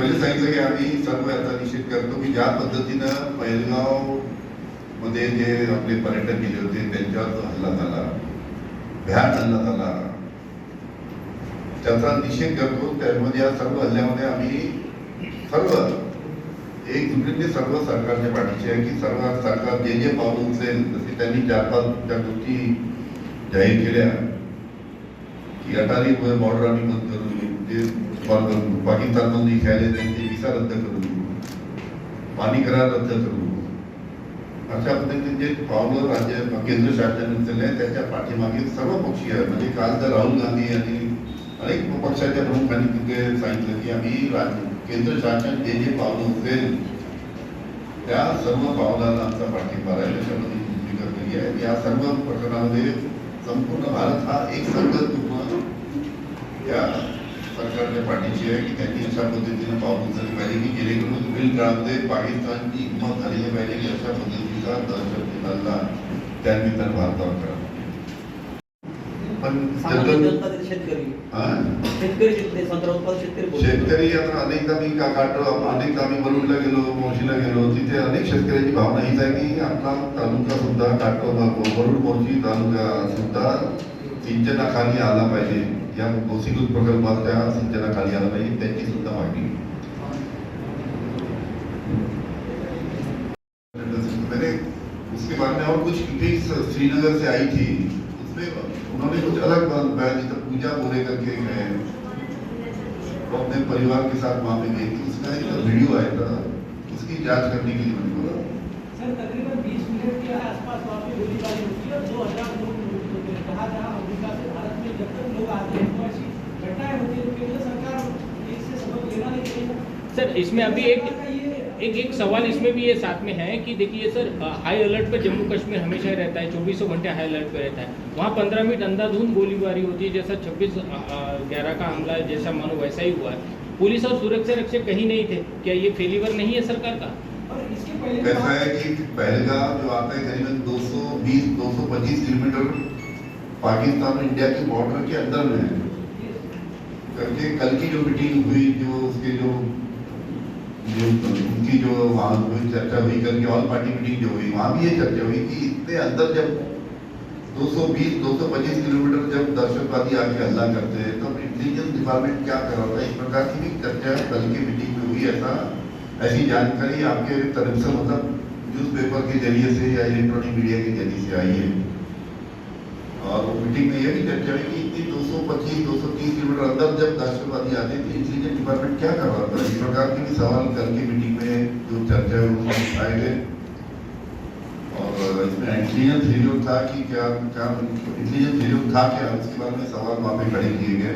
पहिले सांगितलं की आम्ही सर्व याचा निषेध करतो की ज्या पद्धतीनं पैलगावमध्ये जे आपले पर्यटक गेले होते त्यांच्यावर हल्ला झाला भ्याड हल्ला झाला त्याचा निषेध करतो. त्यामध्ये या सर्व हल्ल्यामध्ये आम्ही सर्व एक दुसरीने सर्व सरकारच्या पाठीशी आहे की सर्व सरकार जे जे पाऊल उचलेल तसे त्यांनी चार पाच त्या गोष्टी जाहीर केल्या. अटारी बॉर्डर आम्ही बंद करू जे पाकिस्तानमध्ये खेळायला त्यांचे विसा रद्द करू पाणी करार रद्द करू अशा पद्धतीने जे पावलं राज्य केंद्र शासनाने उचलले त्याच्या पाठीमागे सर्व पक्षीय म्हणजे काल तर राहुल गांधी यांनी अनेक पक्षाच्या प्रमुखांनी तिथे सांगितलं की आम्ही राज्य केंद्र शासन जे जे पावलं उचलेल त्या सर्व पावलाला आमचा पाठिंबा राहील अशा पद्धतीने भूमिका केली आहे. या सर्व प्रकरणामध्ये संपूर्ण भारत हा एक संघ सरकारच्या पाठीशी आहे की त्यांनी अशा पद्धतीनं पाऊल उचलले पाहिजे की जेणेकरून पुढील काळामध्ये पाकिस्तानची हिंमत झालेली पाहिजे की अशा पद्धतीचा दहशतवादी हल्ला त्यानिमित्तानं भारतावर करा. पण सामान्य त्याचं- जनता ते शेतकरी. आता अनेकदा मी का काढतो अनेकदा आम्ही वरुडला गेलो मोर्शीला गेलो. तिथे अनेक शेतकऱ्यांची भावना हीच आहे की आपला तालुका सुद्धा काटो वरुड मोर्शी तालुका सुद्धा सिंचनाखाली आला पाहिजे. या गोसीकृत प्रकल्पात त्या सिंचनाखाली आला पाहिजे त्यांची सुद्धा मागणी मैंने उसके बाद में और कुछ क्लिपिंग्स श्रीनगर से आई थी, उसमें उन्होंने कुछ अलग बात बताया जैसे पूजा बोले करके गए वो अपने परिवार के साथ वहाँ पे गई थी। उसका एक वीडियो आया था, उसकी जाँच करने के लिए मैंने बोला। सर, तकरीबन 20 मिनट के आसपास वहाँ पे गोलीबारी होती है और दो हज़ार लोग मृत्यु होते हैं। कहा जहाँ अमेरिका से भारत में जब तक ऐसी सर, इसमें अभी एक एक एक सवाल इसमें भी ये साथ में है कि देखिए सर, हाई अलर्ट पे जम्मू कश्मीर हमेशा रहता है, चौबीसों घंटे हाई अलर्ट पे रहता है। वहाँ पंद्रह मिनट अंधाधुंध गोलीबारी होती है, जैसा छब्बीस ग्यारह का हमला जैसा मानो वैसा ही हुआ है। पुलिस और सुरक्षा रक्षक कहीं नहीं थे। क्या ये फेलीवर नहीं है सरकार का? कैसा है कि पहलगाम जो आता है करीबन 220 225 किलोमीटर पाकिस्तान और इंडिया के बॉर्डर के अंदर में है। करके कल की जो मीटिंग हुई, जो उसके जो उनकी जो वहाँ हुई चर्चा हुई, कल की ऑल पार्टी मीटिंग जो हुई, वहाँ भी ये चर्चा हुई कि इतने अंदर जब 220 225 किलोमीटर जब दहशतवादी आके हमला करते हैं तो इंटेलिजेंस डिपार्टमेंट क्या कर रहा था इस प्रकार की भी चर्चा कल की मीटिंग में हुई, ऐसा ऐसी जानकारी आपके तरफ़ से मतलब न्यूज़पेपर के ज़रिए से या इलेक्ट्रॉनिक मीडिया के ज़रिए से आई है। और वो मीटिंग में यह भी चर्चा हुई कि इतनी 225 230 किलोमीटर अंदर जब दहशतवादी आते थे इंटेलिजेंस डिपार्टमेंट क्या कर रहा था इस प्रकार के भी सवाल कल की मीटिंग में जो चर्चा हुई उसमें उठाए गए। और इसमें इंटेलिजेंस फेलियर था कि क्या क्या इंटेलिजेंस फेलियर था क्या? उसके बारे में सवाल वहाँ पे खड़े किए गए।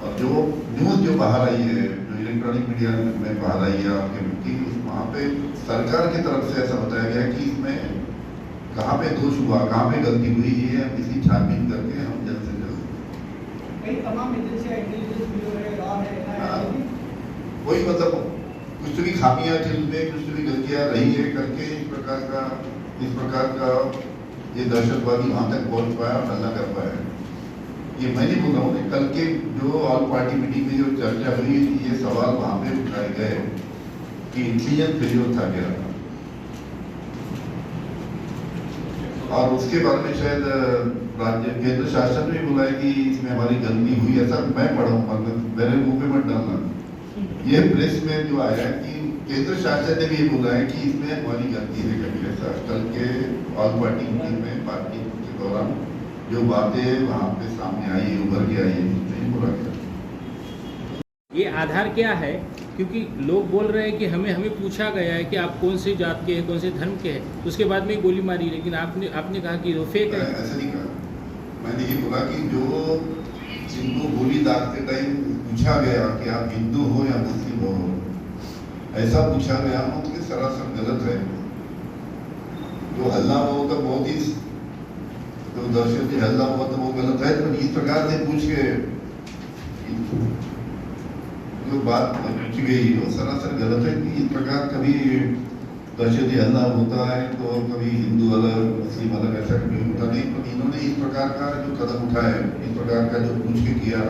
और जो न्यूज़ जो बाहर आई है, जो इलेक्ट्रॉनिक मीडिया में बाहर आई है, आपके कि वहाँ पे सरकार की तरफ़ से ऐसा बताया गया कि इसमें कहाँ पे दोष हुआ कहाँ पे गलती हुई ये हम इसी छानबीन करके हम जल्द से जल्द कई तमाम ब्यूरो है वही मतलब कुछ तो भी खामियाँ थी उनमें कुछ तो भी गलतियाँ रही है करके इस प्रकार का इस प्रकार का ये दहशतवादी वहाँ तक पहुँच पाया और हल्ला कर पाया। ये मैं नहीं बोल रहा हूँ कि कल के जो ऑल पार्टी मीटिंग में जो चर्चा हुई ये सवाल वहाँ पे उठाए गए कि इंटेलिजेंस फेलियर था क्या? और उसके बारे में शायद राज्य केंद्र शासन ने बोला है कि इसमें हमारी गलती हुई, ऐसा मैं पढ़ा मतलब मेरे मुँह पे मत डालना। ये प्रेस में जो आया है कि केंद्र शासन ने भी ये बोला है कि इसमें हमारी गलती है कभी ऐसा कल के ऑल पार्टी मीटिंग में, पार्टी के दौरान जो बातें वहाँ पे सामने आई, उभर के आई है बोला गया। ये आधार क्या है? क्योंकि लोग बोल रहे हैं कि हमें हमें पूछा गया है कि आप कौन सी जात के हैं, कौन से धर्म के हैं। उसके बाद में गोली मारी, लेकिन आपने आपने कहा कि वो फेक है। ऐसा नहीं कहा मैंने ये बोला कि जो जिनको गोली दागते टाइम पूछा गया कि आप हिंदू हो या मुस्लिम हो, ऐसा पूछा गया हो तो सरासर गलत है। जो हल्ला हुआ तो बहुत ही, जो दहशत हल्ला हुआ तो वो गलत है तो इस प्रकार से पूछ के जो बात की गई वो सरासर गलत है कि इस प्रकार कभी दहशत अलग होता है तो कभी हिंदू अलग मुस्लिम अलग ऐसा कभी होता नहीं। पर इन्होंने इस प्रकार का जो कदम उठाया इस प्रकार का जो पूछ के किया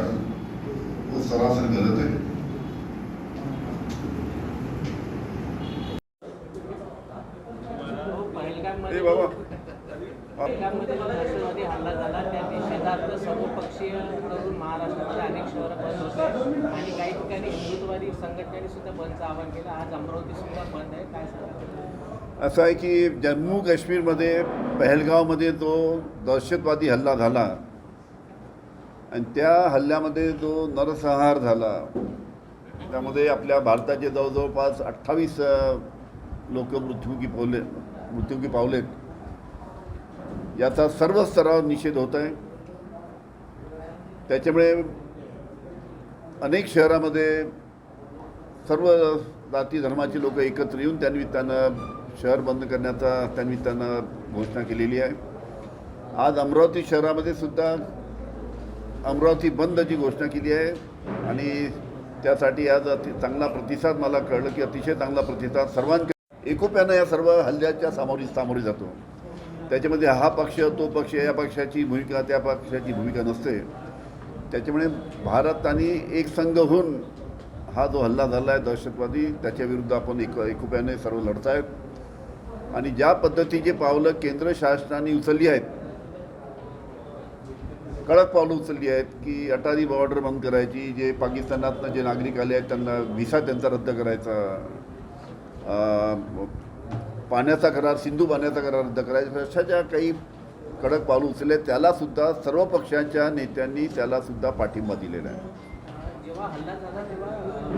वो सरासर गलत है। बाबा हल्ला झाला. त्या बदलात सर्वपक्षीय करून महाराष्ट्रामध्ये अनेक शहरं बंद होते. आणि काही ठिकाणी हिंदुत्ववादी संघटनेने सुद्धा बंदचं आवाहन केलं. आज अमरावती सुद्धा बंद आहे. काय सांगा? असं आहे की जम्मू काश्मीरमध्ये पहलगावमध्ये जो दहशतवादी हल्ला झाला आणि त्या हल्ल्यामध्ये जो नरसंहार झाला त्यामध्ये आपल्या भारताचे जवळजवळपास अठ्ठावीस लोक मृत्युमुखी पावले मृत्युमुखी पावलेत. याचा सर्व स्तरावर निषेध होत आहे. त्याच्यामुळे अनेक शहरामध्ये सर्व जाती धर्माची लोक एकत्र येऊन त्यानिमित्तानं शहर बंद करण्याचा त्यानिमित्तानं घोषणा केलेली आहे. आज अमरावती शहरामध्ये सुद्धा अमरावती बंदची घोषणा केली आहे आणि त्यासाठी आज अति चांगला प्रतिसाद मला कळलं की अतिशय चांगला प्रतिसाद सर्वांकडे. एकोप्यानं या सर्व हल्ल्याच्या सामोरी सामोरे जातो. त्याच्यामध्ये हा पक्ष तो पक्ष या पक्षाची भूमिका त्या पक्षाची भूमिका नसते. त्याच्यामुळे भारत आणि एक संघ होऊन हा जो हल्ला झाला आहे दहशतवादी त्याच्याविरुद्ध आपण एक एकोप्याने सर्व लढत आहेत आणि ज्या पद्धतीचे पावलं केंद्र शासनाने उचलली आहेत कडक पावलं उचलली आहेत की अटारी बॉर्डर बंद करायची जे पाकिस्तानातनं जे नागरिक आले आहेत त्यांना व्हिसा त्यांचा रद्द करायचा. पाण्याचा करार सिंधू पाण्याचा करार रद्द करायचा. अशा ज्या काही कडक पावलं उचलले त्यालासुद्धा सर्व पक्षांच्या नेत्यांनी त्यालासुद्धा पाठिंबा दिलेला आहे. जेव्हा हल्ला झाला तेव्हा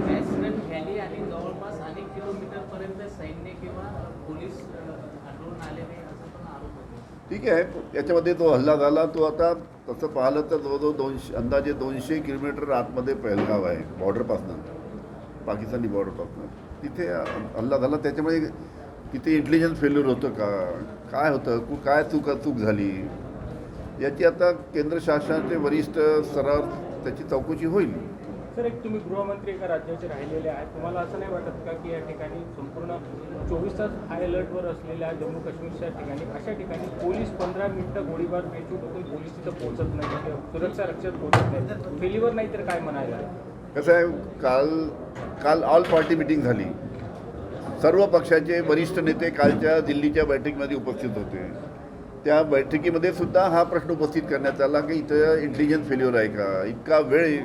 वेस्टर्न व्हॅली आणि जवळपास अनेक किलोमीटरपर्यंत सैन्य किंवा पोलीस अ, आढळून आले नाही असं पण आरोप होतो. ठीक आहे याच्यामध्ये तो हल्ला झाला तो आता तसं पाहिलं तर जवळजवळ दोनशे अंदाजे दोनशे किलोमीटर आतमध्ये पहलगाव आहे बॉर्डरपासनं पाकिस्तानी बॉर्डरपासनं तिथे हल्ला झाला त्याच्यामुळे तिथे इंटेलिजन्स फेल्युअर होतं का? काय होतं? कु काय चूक चूक झाली? याची आता केंद्र शासनाचे वरिष्ठ स्तरावर त्याची चौकशी होईल. सर एक तुम्ही गृहमंत्री एका राज्याचे राहिलेले आहेत. तुम्हाला असं नाही वाटत का की या ठिकाणी संपूर्ण चोवीस तास हाय अलर्टवर असलेल्या जम्मू काश्मीरच्या ठिकाणी अशा ठिकाणी पोलीस पंधरा मिनिटं गोळीबार बेचूट होऊन पोलीस तिथं पोहोचत नाही. किंवा सुरक्षा रक्षक पोहोचत नाही. फेलीवर नाही तर काय म्हणायला? कसं आहे? काल काल ऑल पार्टी मिटिंग झाली. सर्व पक्षाचे वरिष्ठ नेते कालच्या दिल्लीच्या बैठकीमध्ये उपस्थित होते. त्या बैठकीमध्ये सुद्धा हा प्रश्न उपस्थित करण्यात आला की इथं इंटेलिजन्स फेल्युअर आहे का? इतका वेळ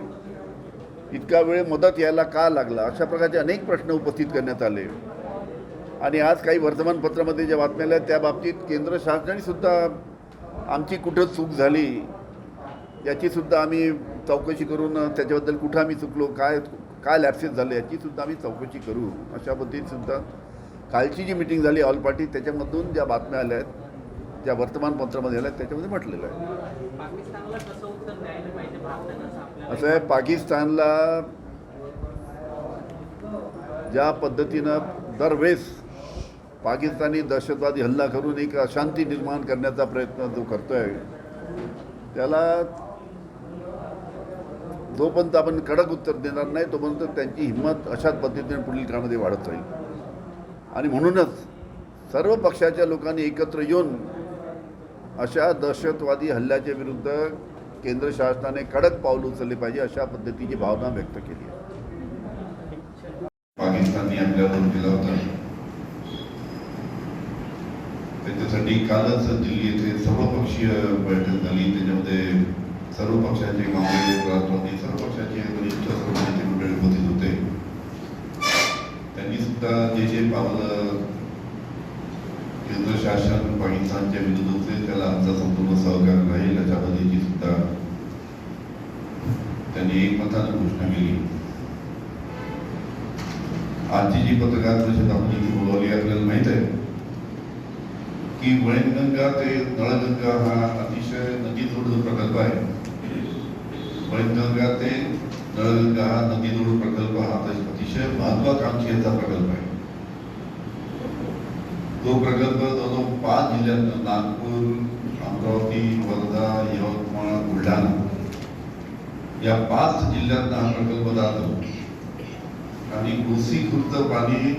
इतका वेळ मदत यायला का लागला? अशा प्रकारचे अनेक प्रश्न उपस्थित करण्यात आले. आणि आज काही वर्तमानपत्रामध्ये ज्या बातम्या आल्या त्या बाबतीत केंद्र शासनानेसुद्धा आमची कुठं चूक झाली याचीसुद्धा आम्ही चौकशी करून त्याच्याबद्दल कुठं आम्ही चुकलो काय काय लॅप्सेस झाले याची सुद्धा आम्ही चौकशी करू. अशा पद्धतीने सुद्धा कालची जी मिटिंग झाली ऑल पार्टी त्याच्यामधून ज्या बातम्या आल्या आहेत ज्या वर्तमानपत्रामध्ये आल्या आहेत त्याच्यामध्ये म्हटलेलं आहे. असं आहे पाकिस्तानला ज्या पद्धतीनं दरवेळेस पाकिस्तानी दहशतवादी हल्ला करून एक अशांती निर्माण करण्याचा प्रयत्न जो करतोय त्याला जोपर्यंत आपण कडक उत्तर देणार नाही तोपर्यंत त्यांची हिंमत अशाच पद्धतीने पुढील काळामध्ये वाढत राहील आणि म्हणूनच सर्व पक्षाच्या लोकांनी एकत्र येऊन अशा दहशतवादी हल्ल्याच्या विरुद्ध केंद्र शासनाने कडक पाऊल उचलले पाहिजे अशा पद्धतीची भावना व्यक्त केली आहे. पाकिस्तानने आपल्यावर केला होता. त्याच्यासाठी कालच दिल्ली येथे सर्वपक्षीय बैठक झाली. त्याच्यामध्ये सर्व पक्षाचे काँग्रेस राष्ट्रवादी सर्व पक्षाचे वरिष्ठ सर्व नेते मंडळी उपस्थित होते त्यांनी सुद्धा जे जे पावलं केंद्र शासन पाकिस्तानच्या विरुद्ध होते त्याला आमचा संपूर्ण सहकार राहील अशा पद्धतीची सुद्धा त्यांनी एकमतानं घोषणा केली आजची जी पत्रकार परिषद आपण इथे बोलावली आपल्याला माहीत आहे की वैनगंगा ते नळगंगा हा अतिशय नदी जो प्रकल्प आहे वैनगंगा ते नळगंगा हा नदीजोड प्रकल्प हा अतिशय महत्वाकांक्षेचा प्रकल्प आहे. तो प्रकल्प जवळजवळ पाच जिल्ह्यात नागपूर अमरावती वर्धा यवतमाळ बुलढाणा या पाच जिल्ह्यात हा प्रकल्प जातो. आणि कोसी खुर्द पाणी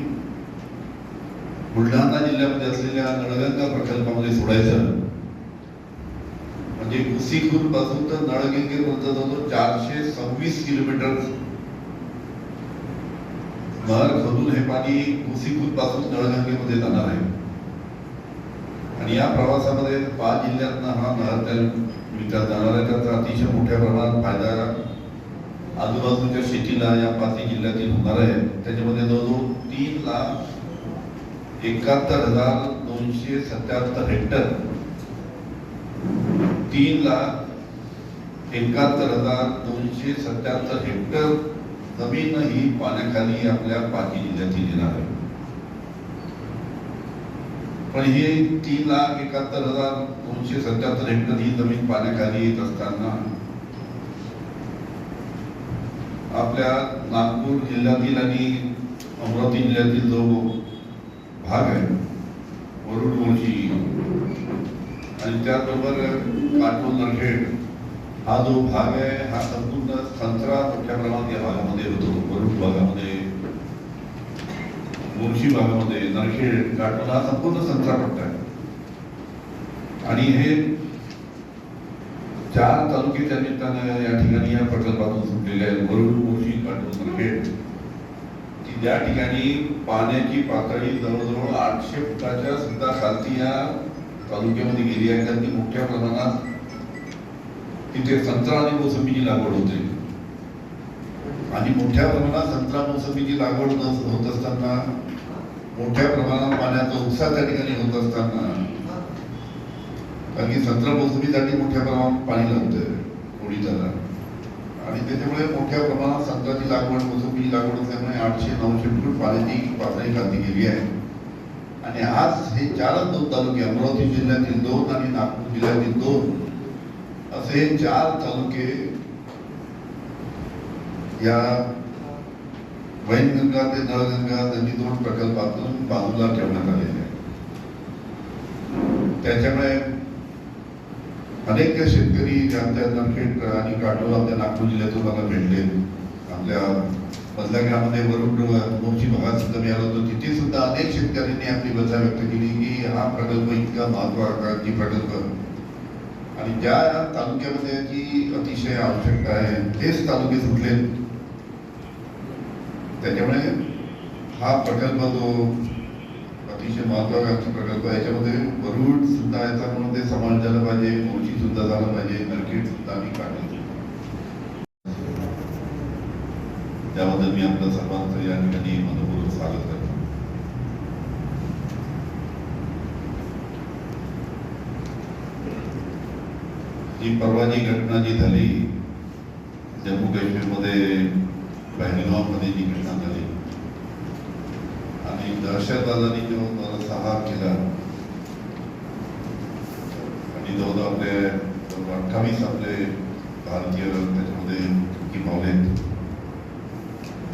बुलढाणा जिल्ह्यामध्ये असलेल्या नळगंगा प्रकल्पामध्ये सोडायचं. म्हणजे घुसीखुरपासून तर नळगंगेपर्यंत जवळजवळ चारशे सव्वीस किलोमीटर नहर खोदून हे पाणी घुसीखुरपासून नळगंगेमध्ये जाणार आहे. आणि या प्रवासामध्ये पाच जिल्ह्यातनं हा नहर त्या विकास आहे. त्याचा अतिशय मोठ्या प्रमाणात फायदा आजूबाजूच्या शेतीला या पाचही जिल्ह्यातील होणार आहे. त्याच्यामध्ये जवळजवळ तीन लाख एकाहत्तर हजार दोनशे सत्याहत्तर हेक्टर तीन लाख एकाहत्तर हजार दोनशे सत्याहत्तर हेक्टर जमीन ही पाण्याखाली आपल्या पाचही जिल्ह्यातील येणार आहे. पण हे तीन लाख एकाहत्तर हजार दोनशे सत्याहत्तर हेक्टर ही जमीन पाण्याखाली येत असताना आपल्या नागपूर जिल्ह्यातील आणि अमरावती जिल्ह्यातील जो भाग आहे वरुड मुळशी आणि त्याचबरोबर काटोल नरखेड हा जो भाग आहे हा संपूर्ण संत्रा मोठ्या प्रमाणात या भागामध्ये होतो वरुड भागामध्ये मुळशी भागामध्ये नरखेड काटोल हा संपूर्ण संत्रा पट्टा आहे. आणि हे चार तालुके त्या निमित्तानं या ठिकाणी या प्रकल्पातून सुटलेले आहेत. वरुड मुळशी काटोल नरखेड की ज्या ठिकाणी पाण्याची पातळी जवळजवळ आठशे फुटाच्या सुद्धा खालती या तालुक्यामध्ये गेली आहे त्यांनी मोठ्या प्रमाणात तिथे संत्रा आणि मोसंबीची लागवड होते. आणि मोठ्या प्रमाणात संत्रा मोसंबीची लागवड होत असताना मोठ्या प्रमाणात पाण्याचा उत्साह त्या ठिकाणी होत असताना कारण की संत्रा मोसंबीसाठी मोठ्या प्रमाणात पाणी लागतं त्याला आणि त्याच्यामुळे मोठ्या प्रमाणात संत्राची लागवड मोसंबीची लागवड असल्यामुळे आठशे नऊशे फूट पाण्याची पातळी खाली गेली आहे. आणि आज हे चारच दोन तालुके अमरावती जिल्ह्यातील दोन आणि नागपूर जिल्ह्यातील दोन असे हे चार तालुके या वैनगंगा ते नळगंगा नदी दोन प्रकल्पातून बाजूला ठेवण्यात आलेले आहे त्याच्यामुळे अनेक शेतकरी ज्यांच्या आमच्या नरखेड आणि काटोल आपल्या नागपूर जिल्ह्यातून मला भेटले आपल्या मधल्या ग्रामामध्ये वरुड मोर्ची भागात सुद्धा मी आलो होतो. तिथे सुद्धा अनेक शेतकऱ्यांनी आपली मजा व्यक्त केली की हा प्रकल्प इतका महत्वाकांक्षी प्रकल्प. आणि ज्या तालुक्यामध्ये जी अतिशय आवश्यकता आहे तेच तालुके सुटले त्याच्यामुळे हा प्रकल्प जो अतिशय महत्वाकांक्षी प्रकल्प आहे याच्यामध्ये वरुड सुद्धा याचा म्हणून ते समावेश झाला पाहिजे मोर्ची सुद्धा झाला पाहिजे नरखेड सुद्धा आम्ही काटोल मी आपलं सर्वांचं या ठिकाणी मनपूर्वक स्वागत करतो. ही परवाची घटना जी झाली जम्मू काश्मीरमध्ये पहलगावमध्ये जी घटना झाली आणि दहशतवादाने जो नरसंहार केला आणि जवळजवळ आपले अठ्ठावीस आपले भारतीय त्याच्यामध्ये पावले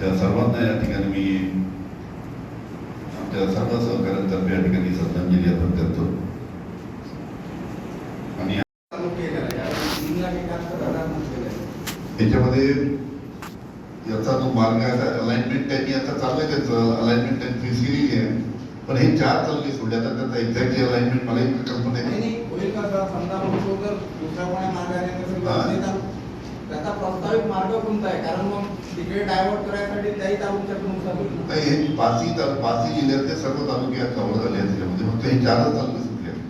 त्या सर्वांना या ठिकाणी मी आमच्या सर्व सहकाऱ्यांतर्फे या ठिकाणी श्रद्धांजली अर्पण करतो. आणि त्याच्यामध्ये याचा जो मार्ग आहे अलाइनमेंट त्यांनी आता चालू आहे त्याचं अलाइनमेंट त्यांनी फीस केलेली आहे. पण हे चार तालुके सोडले. आता त्याचा एक्झॅक्टली अलाइनमेंट मला एक कल्पना नाही आहे त्याचा प्रस्तावित मार्ग कोणता आहे? कारण मग तिकडे डायव्हर्ट करायसाठी त्याही तालुक्यातून नुकसान होईल. तर हे पाचही तालु पाचही जिल्ह्यातले सर्व तालुके कव्हर झाले आहेत त्याच्यामध्ये. फक्त हे चारच तालुके सुटले आहेत.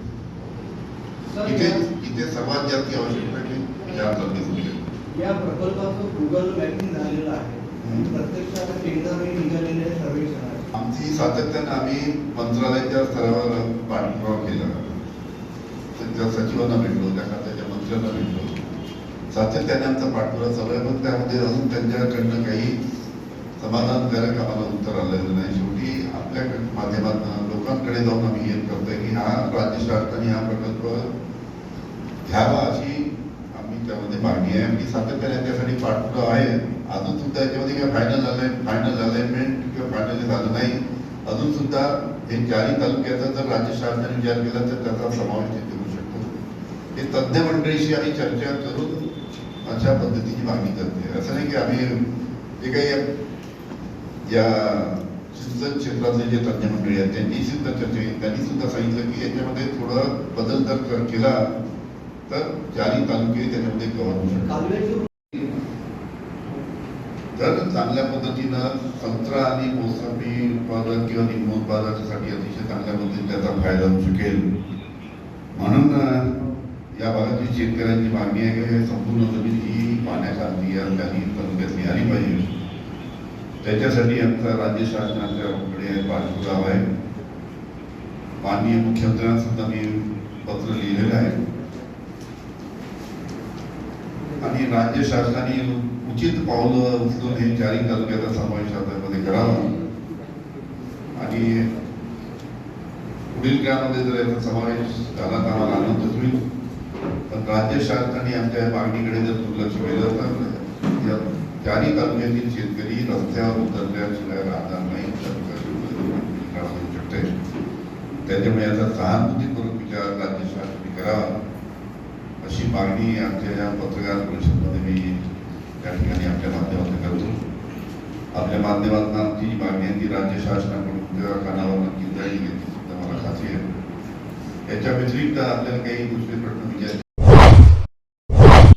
इथे इथे सर्वात जास्त आवश्यकता की चार तालुके सुटले आहेत. या प्रकल्पाचं गुगल मॅपिंग झालेलं आहे. निघालेले सर्वेक्षण आहे आमची सातत्यानं आम्ही मंत्रालयाच्या स्तरावर पाठपुरावा केला. त्यांच्या सचिवांना भेटलो त्या सातत्याने आमचा पाठपुरा चालू आहे पण त्यामध्ये अजून त्यांच्याकडनं काही समाधानकारक आम्हाला उत्तर आलेलं नाही. शेवटी आपल्या माध्यमातून लोकांकडे जाऊन आम्ही हे करतोय की हा राज्य शासनाने हा प्रकल्प घ्यावा अशी आम्ही त्यामध्ये मागणी आहे. आणि सातत्याने त्यासाठी पाठपुरावा आहे. अजून सुद्धा याच्यामध्ये काही फायनल झालंय फायनल अलाइनमेंट किंवा फायनल झालं नाही. अजून सुद्धा हे चारही तालुक्याचा जर राज्य शासनाने विचार केला तर त्याचा समावेश तिथे ते हे तज्ज्ञ मंडळीशी आम्ही चर्चा करून अशा पद्धतीची मागणी करते असं नाही की आम्ही जे काही या सिंचन क्षेत्रातले जे तज्ज्ञ मंडळी आहेत त्यांनी सुद्धा चर्चा केली. त्यांनी सुद्धा सांगितलं की याच्यामध्ये थोडा बदल जर केला तर चारही तालुके त्याच्यामध्ये कव्हर होऊ शकतात. तर चांगल्या पद्धतीनं संत्रा आणि मोसंबी उत्पादन किंवा निंबू उत्पादनासाठी अतिशय चांगल्या पद्धतीने त्याचा फायदा होऊ शकेल. म्हणून त्या या भागातील शेतकऱ्यांची मागणी आहे की हे संपूर्ण जमीन ही पाण्याखाली या त्यांनी तालुक्यात आली पाहिजे. त्याच्यासाठी आमचा राज्य शासनाच्याकडे पाठपुरावा आहे. माननीय मुख्यमंत्र्यांना सुद्धा मी पत्र लिहिलेलं आहे. आणि राज्य शासनाने उचित पावलं उचलून हे चारही तालुक्याचा समावेश त्यामध्ये करावा. आणि पुढील काळामध्ये जर याचा समावेश झाला तर आम्हाला आनंदच होईल. पण राज्य शासनाने आमच्या मागणीकडे जर दुर्लक्ष केलं तर या चारही तालुक्यातील शेतकरी रस्त्यावर उतरल्याशिवाय राहणार नाही. होऊ शकते त्याच्यामुळे याचा सहानुभूतीपूर्वक विचार राज्य शासनाने करावा. अशी मागणी आमच्या या पत्रकार परिषदमध्ये मी त्या ठिकाणी आपल्या माध्यमातून करतो. आपल्या माध्यमातून आमची जी मागणी आहे ती राज्य शासनाकडून त्या कानावर नक्की जाईल याची सुद्धा मला खात्री आहे. याच्या व्यतिरिक्त आपल्याला काही दुसरे प्रश्न विचारले